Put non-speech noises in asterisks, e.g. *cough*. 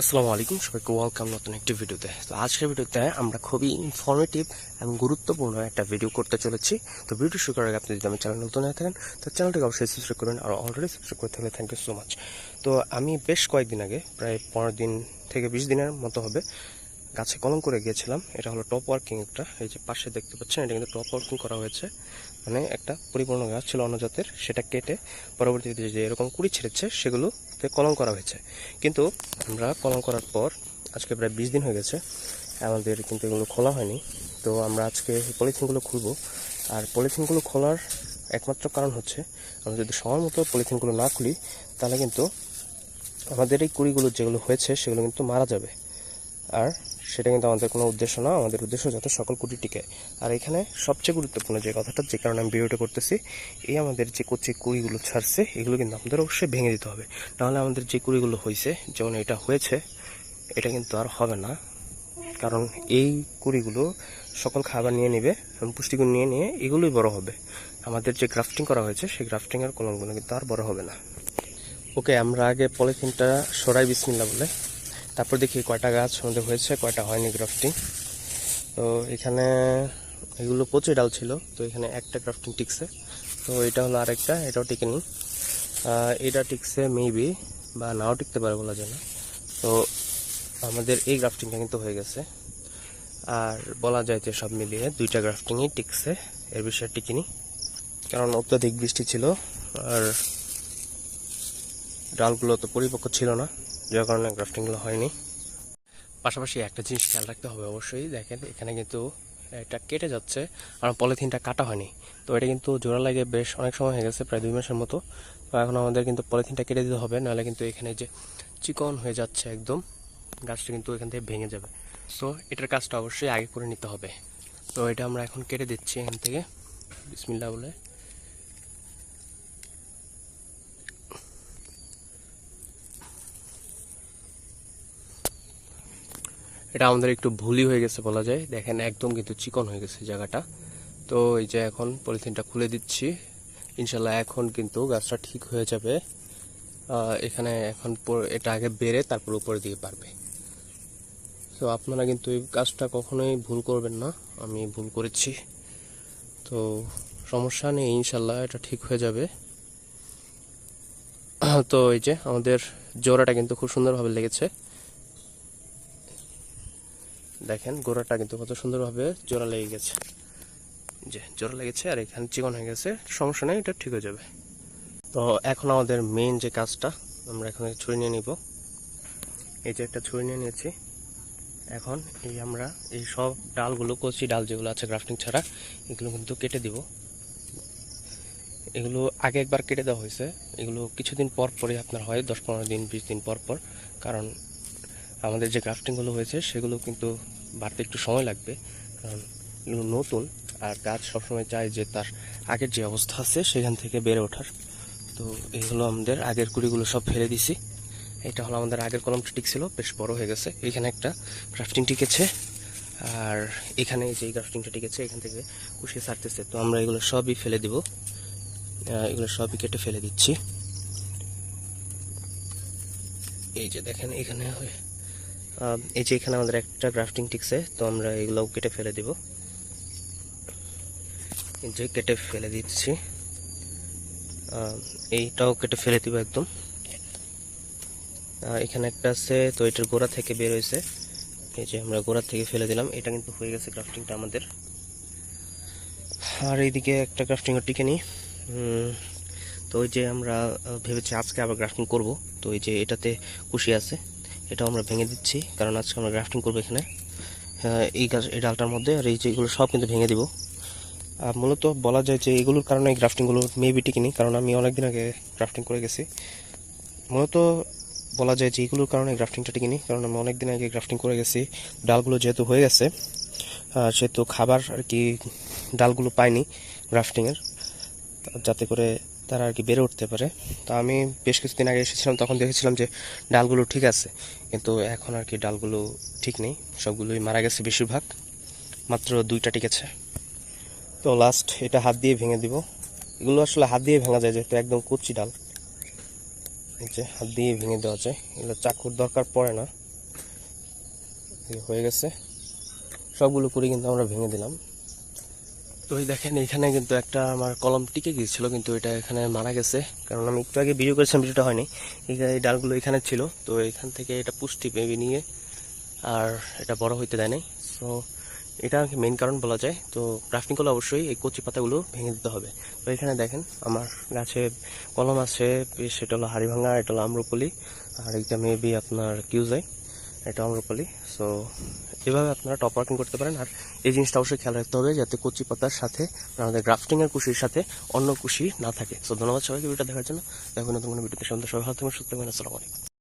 আসসালামু আলাইকুম সবাইকে ওয়েলকাম নতুন একটি ভিডিওতে। তো আজকের ভিডিওতে আমরা খুবই ইনফরমেটিভ এবং গুরুত্বপূর্ণ একটা ভিডিও করতে চলেছি। তো ভিডিও শুরু করার আগে আপনি যদি আমার চ্যানেল নতুন হয়ে থাকেন, তো চ্যানেলটাকে অবশ্যই সাবস্ক্রাইব করবেন আর অলরেডি সাবস্ক্রাইব করে থাকলে থ্যাংক ইউ সো মাচ তো আমি বেশ কয়েকদিন আগে, প্রায় পনেরো দিন থেকে বিশ দিনের মতো হবে, গাছে কলম করে গিয়েছিলাম। এটা হলো টপ ওয়ার্কিং একটা, এই যে পাশে দেখতে পাচ্ছেন, এটা কিন্তু টপ ওয়ার্কিং করা হয়েছে। মানে একটা পরিপূর্ণ গাছ ছিল অন্য জাতের, সেটা কেটে পরবর্তীতে যে এরকম কুড়ি ছেড়েছে সেগুলোতে কলম করা হয়েছে। কিন্তু আমরা কলম করার পর আজকে প্রায় বিশ দিন হয়ে গেছে, আমাদের কিন্তু এগুলো খোলা হয়নি। তো আমরা আজকে পলিথিনগুলো খুলবো। আর পলিথিনগুলো খোলার একমাত্র কারণ হচ্ছে, আমরা যদি সময় মতো পলিথিনগুলো না খুলি, তাহলে কিন্তু আমাদের এই কুড়িগুলো যেগুলো হয়েছে, সেগুলো কিন্তু মারা যাবে। আর সেটা কিন্তু আমাদের কোনো উদ্দেশ্য না। আমাদের উদ্দেশ্য যাতে সকল কুটি টিকে। আর এখানে সবচেয়ে গুরুত্বপূর্ণ যে কথাটা, যে কারণে আমি ভিডিওটা করতেছি, এই আমাদের যে কচি কুড়িগুলো ছাড়ছে, এগুলো কিন্তু আমাদের অবশ্যই ভেঙে দিতে হবে। নাহলে আমাদের যে কুড়িগুলো হয়েছে, যেমন এটা হয়েছে, এটা কিন্তু আর হবে না। কারণ এই কুড়িগুলো সকল খাবার নিয়ে নেবে এবং পুষ্টিগুণ নিয়ে নিয়ে এগুলোই বড় হবে। আমাদের যে গ্রাফটিং করা হয়েছে, সেই গ্রাফটিংয়ের কলমগুলো কিন্তু আর বড় হবে না। ওকে, আমরা আগে পলিথিনটা সরাই বিসমিল্লা বলে। তারপর দেখি কয়টা গাছ আমাদের হয়েছে, কয়টা হয়নি গ্রাফটিং তো এখানে এগুলো প্রচুর ডাল ছিল, তো এখানে একটা গ্রাফটিং টিকছে। তো এটা হলো আরেকটা, এটাও টিকেনি। এটা টিকছে মেবি বা নাও টিকতে পারে বলা যায় না। তো আমাদের এই গ্রাফটিংটা কিন্তু হয়ে গেছে। আর বলা যায় যে সব মিলিয়ে দুইটা গ্রাফটিংই টিকছে, এর বিষয়ে টিকিনি। কারণ অত্যাধিক বৃষ্টি ছিল, আর ডালগুলো তো পরিপক্ক ছিল না। যার কারণে গ্রাফটিংগুলো হয়নি। পাশাপাশি একটা জিনিস খেয়াল রাখতে হবে অবশ্যই, দেখেন এখানে কিন্তু এটা কেটে যাচ্ছে আর পলিথিনটা কাটা হয়নি। তো এটা কিন্তু জোড়া লাগে বেশ অনেক সময় হয়ে গেছে, প্রায় দুই মাসের মতো। তো এখন আমাদের কিন্তু পলিথিনটা কেটে দিতে হবে, নাহলে কিন্তু এখানে যে চিকন হয়ে যাচ্ছে একদম, গাছটা কিন্তু এখান থেকে ভেঙে যাবে। সো এটার কাজটা অবশ্যই আগে করে নিতে হবে। তো এটা আমরা এখন কেটে দিচ্ছি এখান থেকে। বিসমিল্লা বলে। এটা আমাদের একটু ভুলই হয়ে গেছে বলা যায়। দেখেন, একদম কিন্তু চিকন হয়ে গেছে জায়গাটা। তো এই যে এখন পলিথিনটা খুলে দিচ্ছি। ইনশাল্লাহ এখন কিন্তু গাছটা ঠিক হয়ে যাবে। এখানে এখন এটা আগে বেড়ে তারপর উপরে দিয়ে পারবে তো আপনারা কিন্তু এই কাজটা কখনোই ভুল করবেন না। আমি ভুল করেছি। তো সমস্যা নেই ইনশাল্লাহ এটা ঠিক হয়ে যাবে। *clears throat* তো এই যে আমাদের জোড়াটা কিন্তু খুব সুন্দরভাবে লেগেছে। দেখেন, গোড়াটা কিন্তু কত সুন্দরভাবে জোড়া লেগে গেছে। যে জোড়া লেগেছে আর এখানে চিকন হয়ে গেছে, সমস্যা নেই, এটা ঠিক হয়ে যাবে। তো এখন আমাদের মেইন যে কাজটা, আমরা এখানে ছুরি নিয়ে নিব। এই যে একটা ছুরি নিয়ে নিয়েছি। এখন এই আমরা এই সব ডালগুলো, কচি ডাল যেগুলো আছে গ্রাফটিং ছাড়া, এগুলো কিন্তু কেটে দিব। এগুলো আগে একবার কেটে দেওয়া হয়েছে। এগুলো কিছুদিন পর পরই আপনার হয়, দশ পনেরো দিন, বিশ দিন পর পর। কারণ আমাদের যে গ্রাফটিংগুলো হয়েছে, সেগুলো কিন্তু বাড়তে একটু সময় লাগবে, কারণ নতুন আর গাছ সবসময় চায় যে তার আগের যে অবস্থা আছে সেখান থেকে বেড়ে ওঠার। তো এইগুলো আমাদের আগের কুড়িগুলো সব ফেলে দিছি। এটা হলো আমাদের আগের কলমটা টিক ছিল, বেশ বড় হয়ে গেছে। এখানে একটা গ্রাফটিং টিকেছে, আর এখানে যে গ্রাফটিংটা টিকেছে, এখান থেকে কুশিয়ে ছাড়তেছে। তো আমরা এগুলো সবই ফেলে দিব। এগুলো সবই কেটে ফেলে দিচ্ছি। এই যে দেখেন, এখানে হয়ে এই যে এখানে আমাদের একটা গ্রাফটিং টিকছে, তো আমরা এগুলোও কেটে ফেলে দিব। যে কেটে ফেলে দিচ্ছি। এইটাও কেটে ফেলে দিব একদম। এখানে একটা আছে, তো এটার গোড়া থেকে বের হয়েছে। এই যে আমরা গোড়া থেকে ফেলে দিলাম, এটা কিন্তু হয়ে গেছে গ্রাফটিংটা আমাদের। আর এইদিকে একটা গ্রাফটিং টিকে নিই তো ওই যে আমরা ভেবেছি আজকে আবার গ্রাফটিং করব। তো এই যে এটাতে কুশি আছে। এটাও আমরা ভেঙে দিচ্ছি, কারণ আজকে আমরা গ্রাফটিং করব এখানে। এই গাছ, এই ডালটার মধ্যে, আর এই যে এগুলো সব কিন্তু ভেঙে দিব। আর মূলত বলা যায় যে এগুলোর কারণে এই গ্রাফটিংগুলো মেবি টিকিনি, কারণ আমি অনেকদিন আগে গ্রাফটিং করে গেছি। মূলত বলা যায় যে এগুলোর কারণে গ্রাফটিংটা টিকিনি, কারণ আমি অনেকদিন আগে গ্রাফটিং করে গেছি। ডালগুলো যেহেতু হয়ে গেছে সেহেতু খাবার আর কি ডালগুলো পাইনি গ্রাফটিংয়ের যাতে করে তারা আর কি বেড়ে উঠতে পারে। তো আমি বেশ কিছুদিন আগে এসেছিলাম, তখন দেখেছিলাম যে ডালগুলো ঠিক আছে। কিন্তু এখন আর কি ডালগুলো ঠিক নেই, সবগুলোই মারা গেছে বেশিরভাগ। মাত্র দুইটা টিকেছে। তো লাস্ট এটা হাত দিয়ে ভেঙে দিব। এগুলো আসলে হাত দিয়ে ভাঙা যায়, যেহেতু একদম কচি ডাল। যে হাত দিয়ে ভেঙে দেওয়া যায়। এগুলো চাকুর দরকার পড়ে না। হয়ে গেছে। সবগুলো করে কিন্তু আমরা ভেঙে দিলাম। তো এই দেখেন, এখানে কিন্তু একটা আমার কলম টিকে গিয়েছিল, কিন্তু এটা এখানে মারা গেছে। কারণ আমি একটু আগে ভিডিও করেছিলাম, ভিডিওটা হয়নি। এই ডালগুলো এখানে ছিল, তো এখান থেকে এটা পুষ্টি পেয়ে নিয়ে আর এটা বড় হইতে দেয় নাই। সো এটা মেইন কারণ বলা যায়। তো গ্রাফটিং করলে অবশ্যই এই কচি পাতাগুলো ভেঙে দিতে হবে। তো এখানে দেখেন, আমার গাছে কলম আছে, সেটা হলো হাড়িভাঙা, এটা হলো আম্রপলি, আর এটা মেবি আপনার কিউজাই, এটা আম্রপলি। সো এভাবে আপনারা টপ ওয়ার্কিং করতে পারেন, আর এই জিনিসটা অবশ্যই খেয়াল রাখতে হবে যাতে কচি পাতার সাথে আমাদের গ্রাফটিং এর কুশির সাথে অন্য কুশি না থাকে। সো ধন্যবাদ সবাইকে, ভিডিওটা দেখার জন্য। দেখুন নতুন কোনো ভিডিওতে। সন্ধ্যা সবাই ভালো থাকবেন, সুস্থ থাকবেন। আসসালামু আলাইকুম।